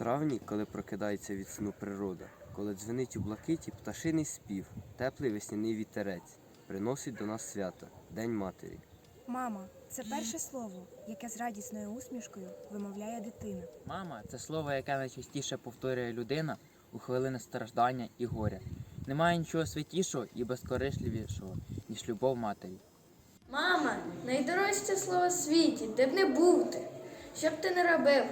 травні, коли прокидається від сну природа, коли дзвенить у блакиті пташиний спів, теплий весняний вітерець, приносить до нас свято, День Матері. Мама це перше слово, яке з радісною усмішкою вимовляє дитина. Мама це слово, яке найчастіше повторює людина у хвилини страждання і горя. Немає нічого святішого і безкорисливішого, ніж любов матері. Мама, найдорожче слово в світі, де б не був ти, що б ти не робив.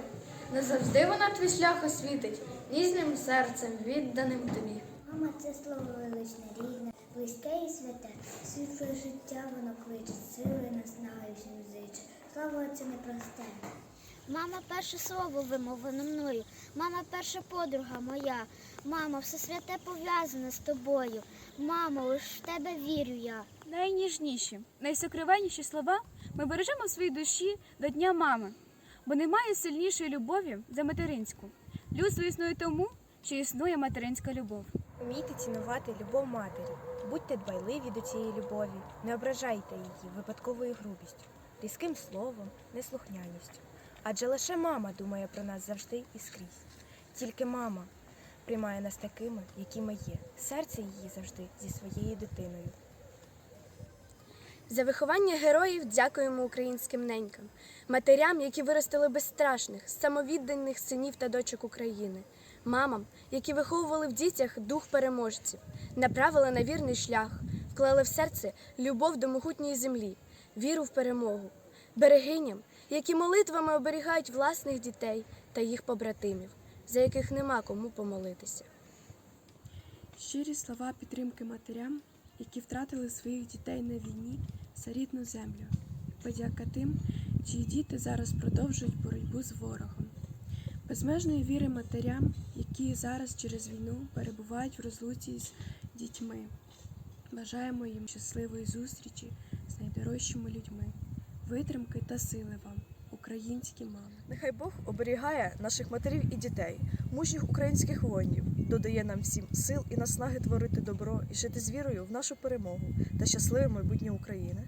Не завжди вона твій шлях освітить, ніжним серцем, відданим тобі. Мама це слово величне, рідне, близьке і святе. Світле життя воно кличе, сили наснаги всім зиче. Слава це непросте. Мама перше слово вимовлене мною. Мама перша подруга моя. Мама, все святе пов'язане з тобою. Мамо, лиш в тебе вірю я. Найніжніші, найсокровенніші слова ми бережемо в своїй душі до Дня мами, бо немає сильнішої любові за материнську. Людство існує тому, що існує материнська любов. Вмійте цінувати любов матері. Будьте дбайливі до цієї любові, не ображайте її випадковою грубістю, різким словом, неслухняністю. Адже лише мама думає про нас завжди і скрізь. Тільки мама приймає нас такими, які ми є. Серце її завжди зі своєю дитиною. За виховання героїв дякуємо українським ненькам, матерям, які виростили безстрашних, самовідданих синів та дочок України, мамам, які виховували в дітях дух переможців, направили на вірний шлях, вклали в серце любов до могутньої землі, віру в перемогу, берегиням, які молитвами оберігають власних дітей та їх побратимів, за яких нема кому помолитися. Щирі слова підтримки матерям, які втратили своїх дітей на війні за рідну землю. Подяка тим, чиї діти зараз продовжують боротьбу з ворогом. Безмежної віри матерям, які зараз через війну перебувають в розлуці з дітьми. Бажаємо їм щасливої зустрічі з найдорожчими людьми, витримки та сили вам, українські мами. Нехай Бог оберігає наших матерів і дітей, мужніх українських воїнів, додає нам всім сил і наснаги творити добро і жити з вірою в нашу перемогу та щасливе майбутнє України.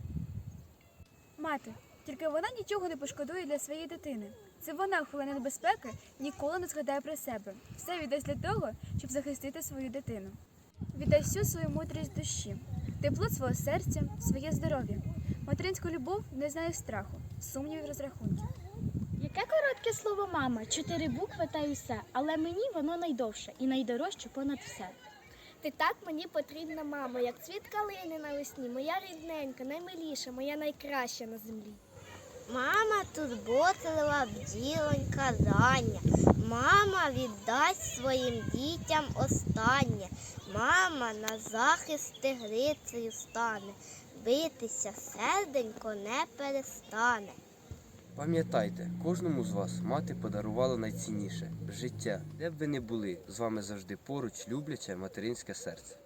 Мати, тільки вона нічого не пошкодує для своєї дитини. Це вона в хвилини небезпеки ніколи не згадає про себе. Все віддасть для того, щоб захистити свою дитину. Віддай всю свою мудрість душі, тепло свого серця, своє здоров'я. Материнська любов не знає страху, сумнівів розрахунків. Яке слово мама, чотири букви та й усе, але мені воно найдовше і найдорожче понад все. Ти так мені потрібна, мама, як цвіт калини навесні, моя рідненька, наймиліша, моя найкраща на землі. Мама тут турботлива бділонька рання. Мама віддасть своїм дітям останнє. Мама на захист тигрицею стане. Битися серденько не перестане. Пам'ятайте, кожному з вас мати подарувала найцінніше життя, де б ви не були, з вами завжди поруч любляче материнське серце.